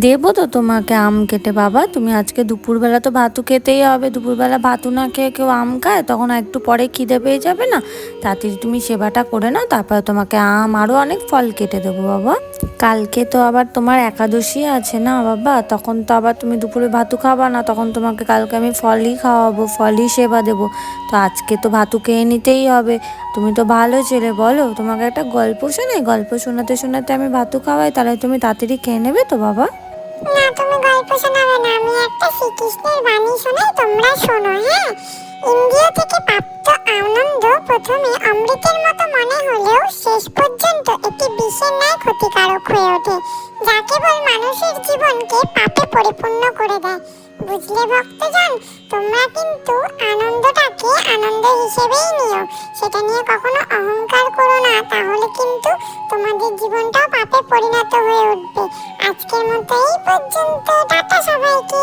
দেবো তো তোমাকে আম কেটে, বাবা। তুমি আজকে দুপুরবেলা তো ভাতু খেতেই হবে। দুপুরবেলা ভাতু না খেয়ে কেউ আম খায়, তখন একটু পরে খিদে পেয়ে যাবে না। তাতে তুমি সেবাটা করে নাও, তারপরে তোমাকে আম আরও অনেক ফল কেটে দেবো, বাবা। কালকে তো আবার তোমার একাদশী আছে না বাবা? তখন তো আবার তুমি দুপুরে ভাতু খাবা না, তখন তোমাকে কালকে আমি ফলই খাওয়াবো, ফলই সেবা দেবো। তো আজকে তো ভাতু খেয়ে নিতেই হবে। তুমি তো ভালো ছেলে, বলো? তোমাকে একটা গল্প শোনাই? গল্প শোনাতে শোনাতে আমি ভাতু খাওয়াই, তাহলে তুমি তাড়াতাড়ি খেয়ে নেবে তো বাবা? না, তুমি গল্প শোনাবে না, আমি একটা শ্রীকৃষ্ণের বাণী শোনাই, তোমরা শোনো হ্যাঁ? থেকে প্রাপ্ত আনন্দ প্রথমে অমৃতের মতো মনে হলেও শেষ পর্যন্ত বিষের ন্যায় ক্ষতিকারক হয়ে ওঠে। যা কেবল মানুষের জীবনকে পাপে পরিপূর্ণ করে দেয়। বুঝলে ভক্তজন, তোমরা কিন্তু আনন্দটাকে আনন্দ হিসেবেই নিও। সেটা নিয়ে কখনো অহংকার করো না, তাহলে কিন্তু তোমাদের জীবনটাও পাপে পরিণত হয়ে উঠবে। আজকের মতো এই পর্যন্ত। টাটা সবাইকে।